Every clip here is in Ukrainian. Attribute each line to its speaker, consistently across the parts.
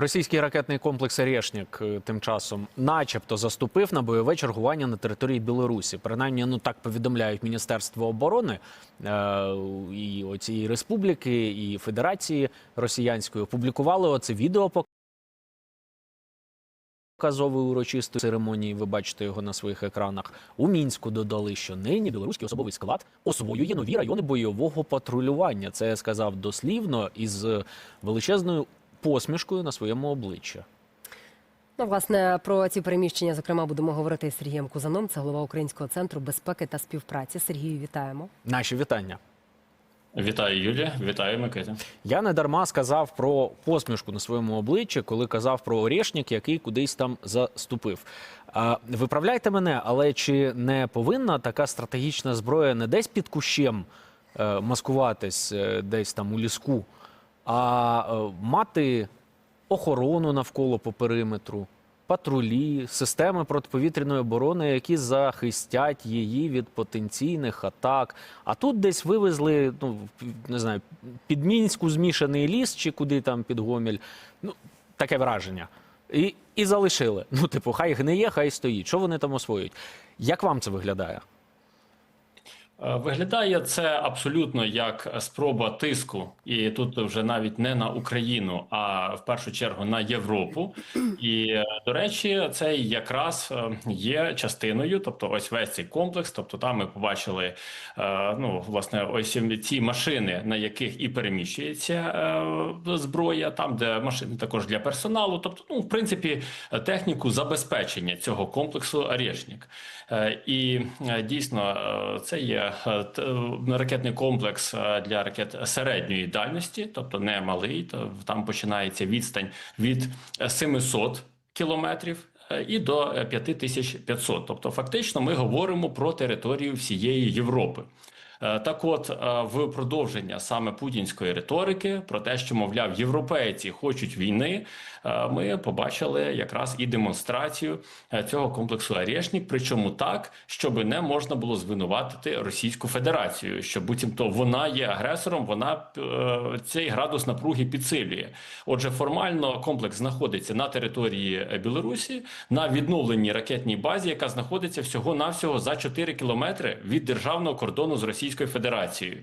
Speaker 1: Російський ракетний комплекс «Орешник» е, тим часом, начебто, заступив на бойове чергування на території Білорусі. Принаймні, ну так повідомляють Міністерство оборони е, і оцієї республіки, і Федерації Росіянської. Опублікували оце відео показової урочистої церемонії. Ви бачите його на своїх екранах. У мінську додали, що нині білоруський особовий склад освоює нові райони бойового патрулювання. Це сказав дослівно із величезною посмішкою на своєму обличчі.
Speaker 2: Ну, власне, про ці переміщення, зокрема, будемо говорити з Сергієм Кузаном. Це голова Українського центру безпеки та співпраці. Сергію, вітаємо.
Speaker 1: Наші вітання.
Speaker 3: Вітаю, Юлія. Вітаю, Микита.
Speaker 1: Я не дарма сказав про посмішку на своєму обличчі, коли казав про Орешник, який кудись там заступив. Виправляйте мене, але чи не повинна така стратегічна зброя не десь під кущем е, маскуватись, е, десь там у ліску, а е, мати охорону навколо по периметру, патрулі, системи протиповітряної оборони, які захистять її від потенційних атак. А тут десь вивезли, ну не знаю, під Мінську змішаний ліс чи куди там під Гомель. Ну, таке враження. І, і залишили. Ну, типу, хай гниє, хай стоїть. Що вони там освоюють? Як вам це виглядає?
Speaker 3: Е, Виглядає це абсолютно як спроба тиску, і тут вже навіть не на Україну, а в першу чергу на Європу. І е, до речі, це якраз е, є частиною, тобто ось весь цей комплекс. Тобто, там ми побачили ну власне ось ці машини, на яких і переміщується зброя, там де машини також для персоналу. Тобто, ну в принципі, техніку забезпечення цього комплексу «Орешник». І дійсно це є е, е, ракетний комплекс е, для ракет середньої дальності, тобто не малий. То там починається відстань від е, 700 кілометрів. І до е, 5500. Тобто, фактично, ми говоримо про територію всієї Європи. Е, Так, от е, в продовження саме путінської риторики про те, що мовляв європейці хочуть війни, е, ми побачили якраз і демонстрацію цього комплексу «Орешник», причому так, щоб не можна було звинуватити Російську Федерацію, що буцімто вона є агресором, вона цей градус напруги підсилює. Отже, формально комплекс знаходиться на території Білорусі на відновленій ракетній базі, яка знаходиться всього навсього за 4 кілометри від державного кордону з Російською Федерацією.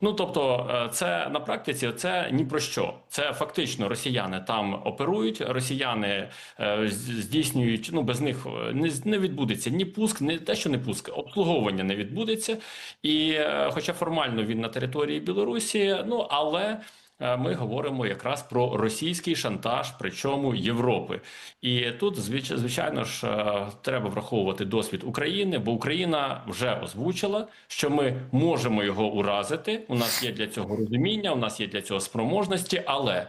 Speaker 3: Ну тобто, е, це на практиці це ні про що. Це фактично росіяни там оперують. Росіяни е, здійснюють. Ну без них е, не не відбудеться ні пуск, не те, що не пуск, обслуговування не відбудеться. І, хоча формально він на території Білорусі, ну але. Е, Ми говоримо якраз про російський шантаж, причому Європи, і тут звич- звичайно ж е, треба враховувати досвід України, бо Україна вже озвучила, що ми можемо його уразити. У нас є для цього розуміння, у нас є для цього спроможності, але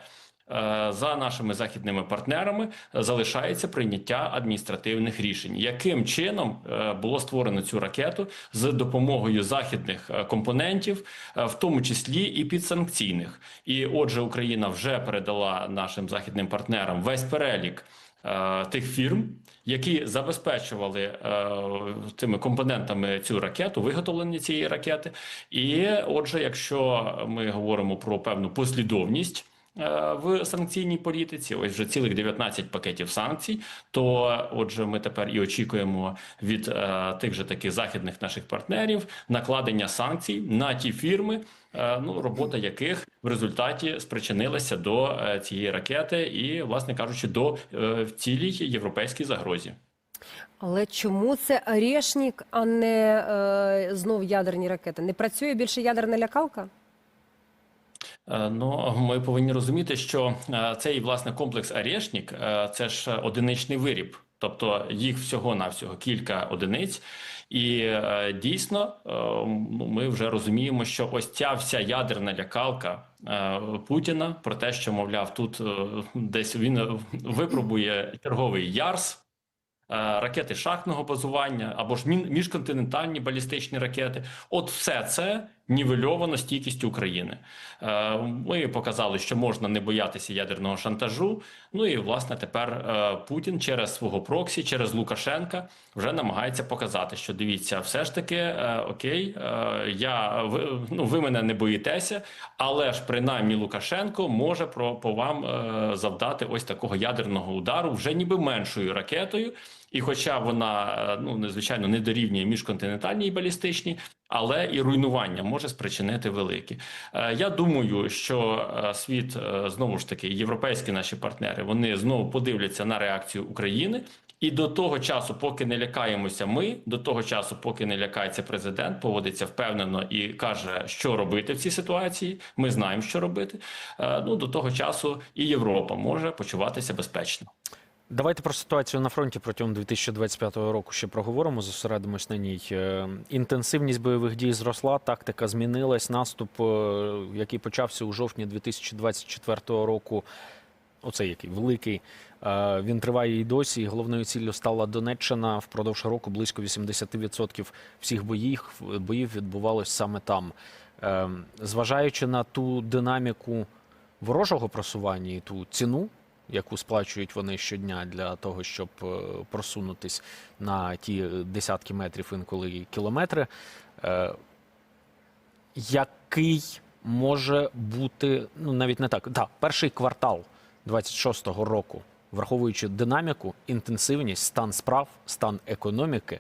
Speaker 3: за нашими західними партнерами е, залишається прийняття адміністративних рішень. Яким чином е, було створено цю ракету з допомогою західних е, компонентів, е, в тому числі і підсанкційних? І отже, Україна вже передала нашим західним партнерам весь перелік е, тих фірм, які забезпечували е, тими компонентами цю ракету, виготовлення цієї ракети. І отже, якщо ми говоримо про певну послідовність. Е, В санкційній політиці, ось вже цілих 19 пакетів санкцій. То, отже, ми тепер і очікуємо від е, тих же таких західних наших партнерів накладення санкцій на ті фірми, е, ну робота яких в результаті спричинилася до е, цієї ракети, і, власне кажучи, до е, цілій європейській загрозі.
Speaker 2: Але чому це Орешник, а не е, знов ядерні ракети? Не працює більше ядерна лякалка?
Speaker 3: Е, Ну, ми повинні розуміти, що е, цей власне комплекс «Орешник» е, – це ж одиничний виріб, тобто їх всього навсього кілька одиниць. І дійсно, ну, ми вже розуміємо, що ось ця вся ядерна лякалка Путіна про те, що мовляв, тут десь він випробує черговий Ярс. Ракети шахтного базування або ж міжконтинентальні балістичні ракети, от все це нівельовано стійкістю України. Е, Ми показали, що можна не боятися ядерного шантажу. Ну і власне тепер е, Путін через свого проксі, через Лукашенка, вже намагається показати, що дивіться, все ж таки, е, окей, я ви, ну, ви мене не боїтеся, але ж принаймні Лукашенко може про по вам завдати ось такого ядерного удару вже ніби меншою ракетою. І хоча вона е, ну незвичайно не дорівнює міжконтинентальній балістичній, але і руйнування може спричинити великі. Е, Я думаю, що е, світ е, знову ж таки, європейські наші партнери, вони знову подивляться на реакцію України. І до того часу, поки не лякаємося, ми до того часу, поки не лякається президент, поводиться впевнено і каже, що робити в цій ситуації. Ми знаємо, що робити. Ну до того часу і Європа може почуватися безпечно.
Speaker 1: Давайте про ситуацію на фронті протягом 2025 року ще проговоримо. Зосередимось на ній. Е, Інтенсивність бойових дій зросла, тактика змінилась. Наступ, е, який почався у жовтні 2024 року. Оцей який великий. е, Він триває і досі. Головною ціллю стала Донеччина. Впродовж року близько 80% всіх боїв боїв відбувалось саме там. Зважаючи на ту динаміку ворожого просування і ту ціну, яку сплачують вони щодня для того, щоб е, просунутись на ті десятки метрів, інколи кілометри. Е, Який може бути, ну навіть не так, так, перший квартал 26-го року, враховуючи динаміку, інтенсивність, стан справ, стан економіки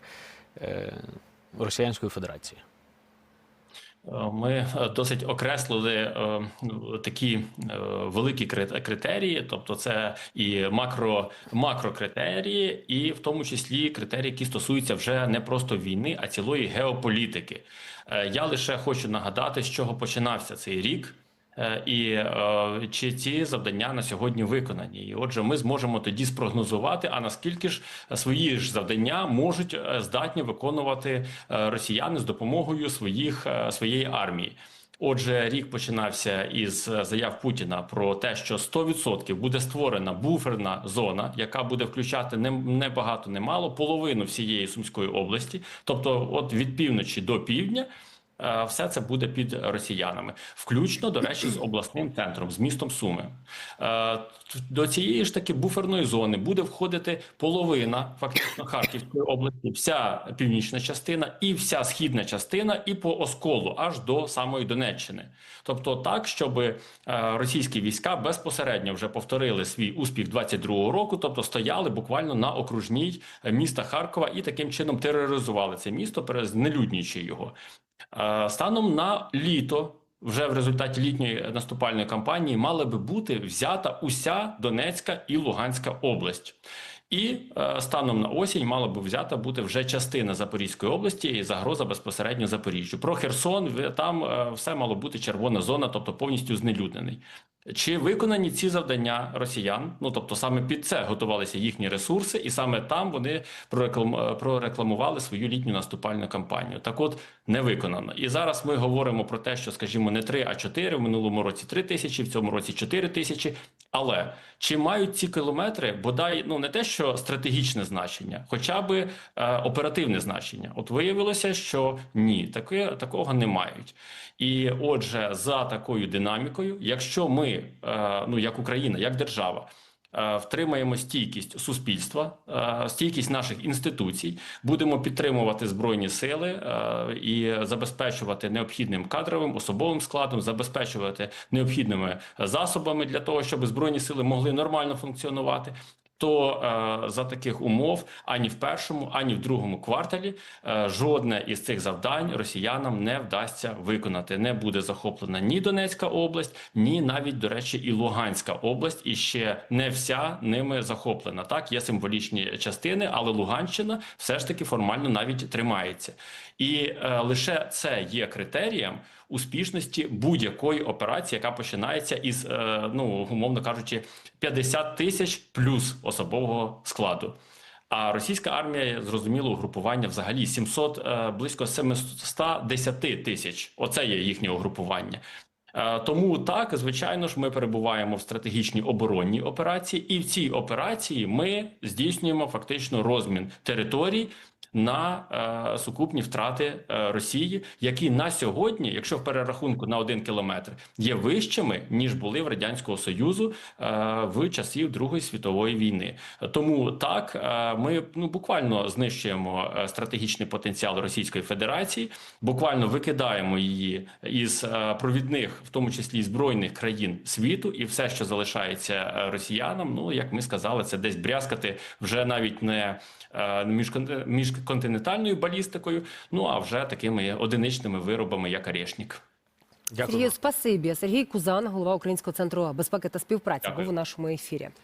Speaker 1: е, Росіянської Федерації?
Speaker 3: Ми е, досить окреслили е, такі е, великі критерії, тобто це і макро макрокритерії, і в тому числі критерії, які стосуються вже не просто війни, а цілої геополітики. Я лише хочу нагадати, з чого починався цей рік. Е, І е, чи ці завдання на сьогодні виконані? І отже, ми зможемо тоді спрогнозувати, а наскільки ж свої ж завдання можуть е, здатні виконувати росіяни з допомогою своїх своєї армії. Отже, рік починався із заяв Путіна про те, що 100% буде створена буферна зона, яка буде включати не, не багато, не мало половину всієї Сумської області, тобто, от від півночі до півдня. Е, Все це буде під росіянами, включно до речі, з обласним центром, з містом Суми. Е, До цієї ж таки буферної зони буде входити половина фактично Харківської області, вся північна частина і вся східна частина, і по осколу аж до самої Донеччини. Тобто, так, щоб е, російські війська безпосередньо вже повторили свій успіх 22-го року, тобто стояли буквально на окружній міста Харкова і таким чином тероризували це місто, перезнелюднюючи його. Е, Станом на літо, вже в результаті літньої наступальної кампанії, мала би бути взята уся Донецька і Луганська область. І е, станом на осінь мала би взята бути вже частина Запорізької області і загроза безпосередньо Запоріжжю. Про Херсон там е, все мало бути червона зона, тобто повністю знелюднений. Чи виконані ці завдання росіян? Ну тобто саме під це готувалися їхні ресурси, і саме там вони е, прорекламували свою літню наступальну кампанію. Так, от не виконано. І зараз ми говоримо про те, що, скажімо, не 3, а 4, в минулому році 3 тисячі, в цьому році 4 тисячі. Але чи мають ці кілометри бодай ну не те, що стратегічне значення, хоча би е, оперативне значення? От виявилося, що ні, таке такого не мають. І отже, за такою динамікою, якщо ми, е, ну як Україна, як держава. е, Втримаємо стійкість суспільства, е, стійкість наших інституцій, будемо підтримувати збройні сили е, і забезпечувати необхідним кадровим особовим складом, забезпечувати необхідними засобами для того, щоб збройні сили могли нормально функціонувати. То е, за таких умов ані в першому, ані в другому кварталі е, жодне із цих завдань росіянам не вдасться виконати. Не буде захоплена ні Донецька область, ні навіть до речі, і Луганська область, і ще не вся ними захоплена. Так є символічні частини, але Луганщина все ж таки формально навіть тримається, і е, лише це є критерієм успішності будь-якої операції, яка починається із е, ну умовно кажучи, 50 тисяч плюс особового складу. А російська армія зрозуміло угрупування взагалі 700, е, близько 710 тисяч. Оце є їхнє угрупування. Е, Тому так, звичайно ж, ми перебуваємо в стратегічній оборонній операції, і в цій операції ми здійснюємо фактично розмін територій на е, сукупні втрати е, Росії, які на сьогодні, якщо в перерахунку на один кілометр, є вищими ніж були в радянського союзу е, в часів Другої світової війни. Тому так е, ми ну буквально знищуємо е, стратегічний потенціал Російської Федерації, буквально викидаємо її із е, провідних, в тому числі збройних країн світу, і все, що залишається е, росіянам, ну як ми сказали, це десь брязкати вже навіть не е, міжкон- міжконтинентальною балістикою, ну а вже такими одиничними виробами, як Орешник.
Speaker 1: Дякую.
Speaker 2: Сергію, спасибі. Сергій Кузан, голова Українського центру безпеки та співпраці,
Speaker 3: Дякую.
Speaker 2: був у нашому ефірі.